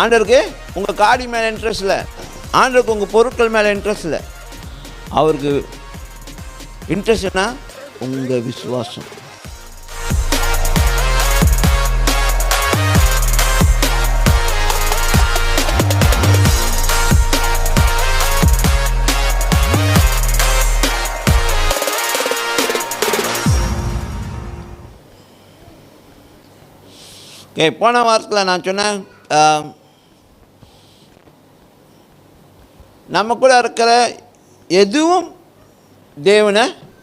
ஆண்டருக்கு உங்கள் காடி மேலே இன்ட்ரெஸ்ட் இல்லை. ஆண்டருக்கு உங்கள் பொருட்கள் மேலே இன்ட்ரெஸ்ட் இல்லை. அவருக்கு இன்ட்ரெஸ்ட்னா உங்கள் விசுவாசம். ஓகே போன வாரத்தில் நான் சொன்னேன் நமக்குள்ளே இருக்கிற எதுவும் தேவனை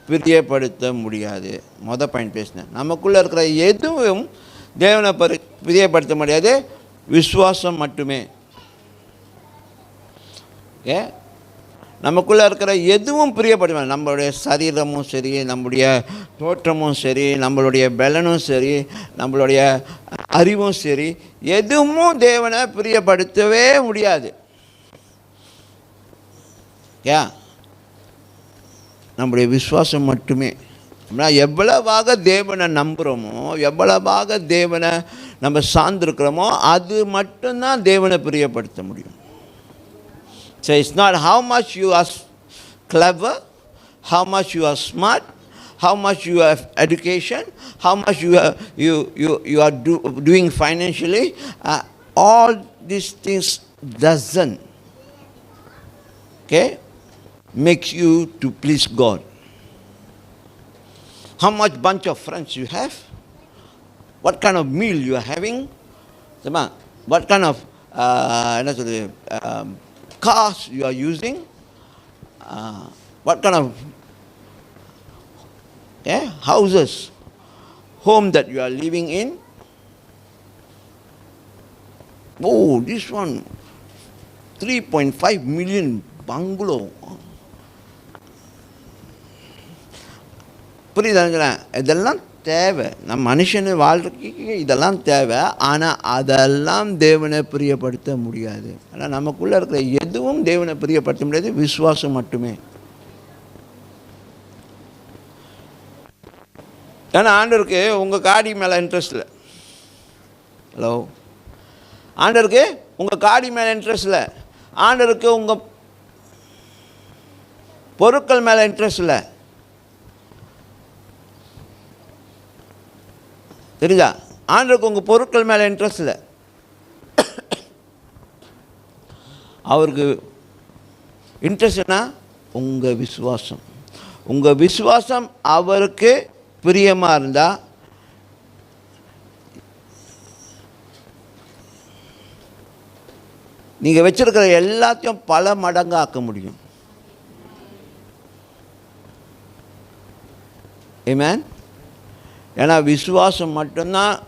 பிரியப்படுத்த முடியாது. மொதல் பாயிண்ட் பேசினேன். நமக்குள்ளே இருக்கிற எதுவும் தேவனை பரி பிரியப்படுத்த முடியாது. விசுவாசம் மட்டுமே. ஓகே நமக்குள்ளே இருக்கிற எதுவும் பிரியப்படுத்த நம்மளுடைய சரீரமும் சரி நம்முடைய தோற்றமும் சரி நம்மளுடைய பலனும் சரி நம்மளுடைய அறிவும் சரி எதுவும் தேவனை பிரியப்படுத்தவே முடியாது. ஓகே நம்முடைய விசுவாசம் மட்டுமே. நம்ம எவ்வளவாக தேவனை நம்புகிறோமோ எவ்வளவாக தேவனை நம்ம சார்ந்திருக்கிறோமோ அது மட்டும்தான் தேவனை பிரியப்படுத்த முடியும். So it's not how much you are clever how much you are smart how much you are education how much you you you you are are do, doing financially uh, all these things makes you to please God. How much bunch of friends you have, what kind of meal you are having, what kind of uh, um, cars you are using, uh, what kind of yeah, houses, home that you are living in. Oh, this one, 3.5 million bungalow. புரியுதுங்கிறேன். இதெல்லாம் தேவை. நம்ம மனுஷனு வாழ்க்கைக்கு இதெல்லாம் தேவை. ஆனால் அதெல்லாம் தேவனை பிரியப்படுத்த முடியாது. ஆனால் நமக்குள்ளே இருக்கிற எதுவும் தேவனை பிரியப்படுத்த முடியாது. விசுவாசம் மட்டுமே. ஏன்னா ஆண்டருக்கு உங்கள் காடி மேலே இன்ட்ரெஸ்ட் இல்லை. ஹலோ ஆண்டருக்கு உங்கள் காடி மேலே இன்ட்ரெஸ்ட் இல்லை. ஆண்டருக்கு உங்கள் பொருட்கள் மேலே இன்ட்ரெஸ்ட் இல்லை. தெரியுதா? ஆண்டருக்கு உங்கள் பொருட்கள் மேலே இன்ட்ரெஸ்ட் இல்லை. அவருக்கு இன்ட்ரெஸ்ட்னா உங்கள் விசுவாசம். உங்கள் விசுவாசம் அவருக்கு பிரியமாக இருந்தால் நீங்கள் வச்சிருக்கிற எல்லாத்தையும் பல மடங்கு ஆக்க முடியும். ஏமேன் ஏன்னா விசுவாசம் மட்டும்தான்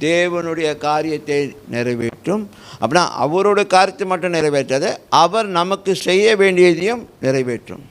தேவனுடைய காரியத்தை நிறைவேற்றும். அப்படின்னா அவரோட காரியத்தை மட்டும் நிறைவேற்றாது அவர் நமக்கு செய்ய வேண்டியதையும் நிறைவேற்றும்.